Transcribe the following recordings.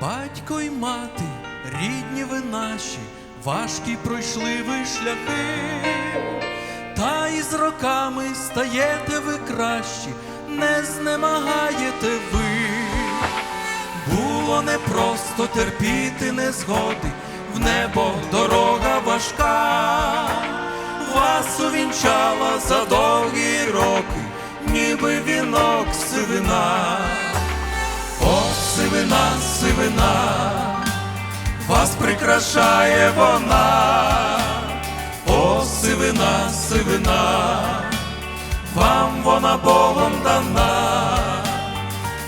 Батько й мати, рідні ви наші, важкі пройшли ви шляхи, та із роками стаєте ви кращі, не знемагаєте ви, було непросто терпіти незгоди в небо дорога важка, вас увінчала за довгі роки, ніби вінок сивина. О, сивина, сивина, вас прикрашає вона, о, сивина, сивина, вам вона Богом дана,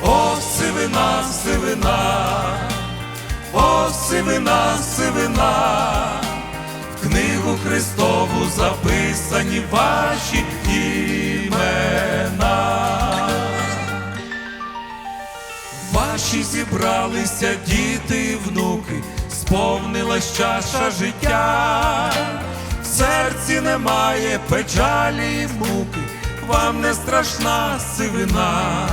о, сивина, сивина, о, сивина, сивина, в книгу Христову записані ваші імена. Ваші зібралися діти і внуки, сповнилась чаша життя, в серці немає печалі і муки, вам не страшна сивина,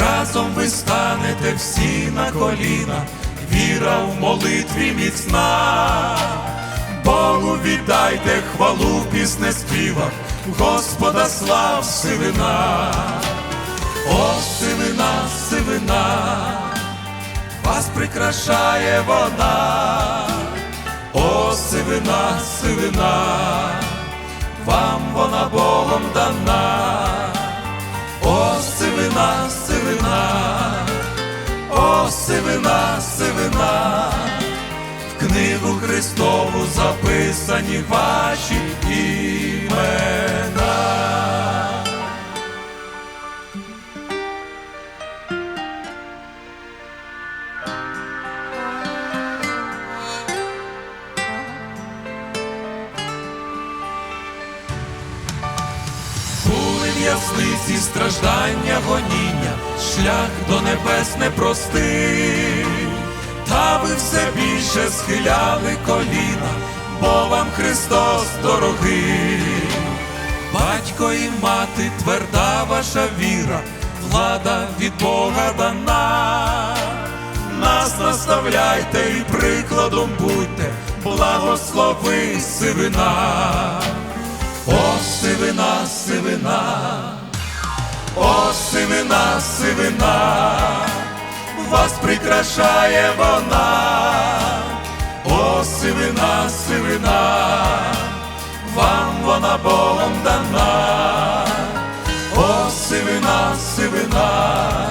разом ви станете всі на коліна, віра в молитві міцна, Богу віддайте хвалу в пісне співах, Господа слав сивина. О, сивина, сивина, вас прикрашає вона, о, сивина, сивина, вам вона Богом дана, сивина, сивина, в книгу Христову записані ваші В'язниці страждання, гоніння, шлях до небес непростий, та ви все більше схиляли коліна, бо вам Христос дорогий, батько і мати, тверда ваша віра, влада від Бога дана, нас наставляйте і прикладом будьте, благослови сивина. Сивина, о, сивина, сивина, вас прикрашає вона, о, сивина, сивина, вам вона Богом дана, о, сивина, сивина,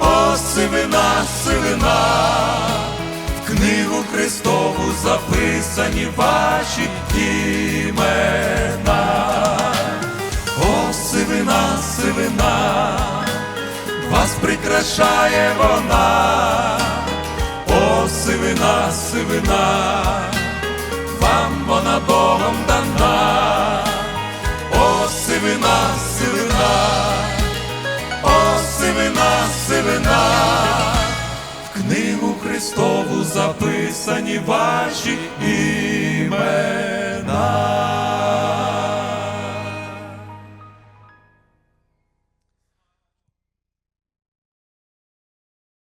о, сивина, сивина книгу Христову записані ваші імена. Прикрашає вона, о, сивина, сивина, вам вона Богом дана, о, сивина, сивина, о, сивина, сивина. В книгу Христову записані ваші.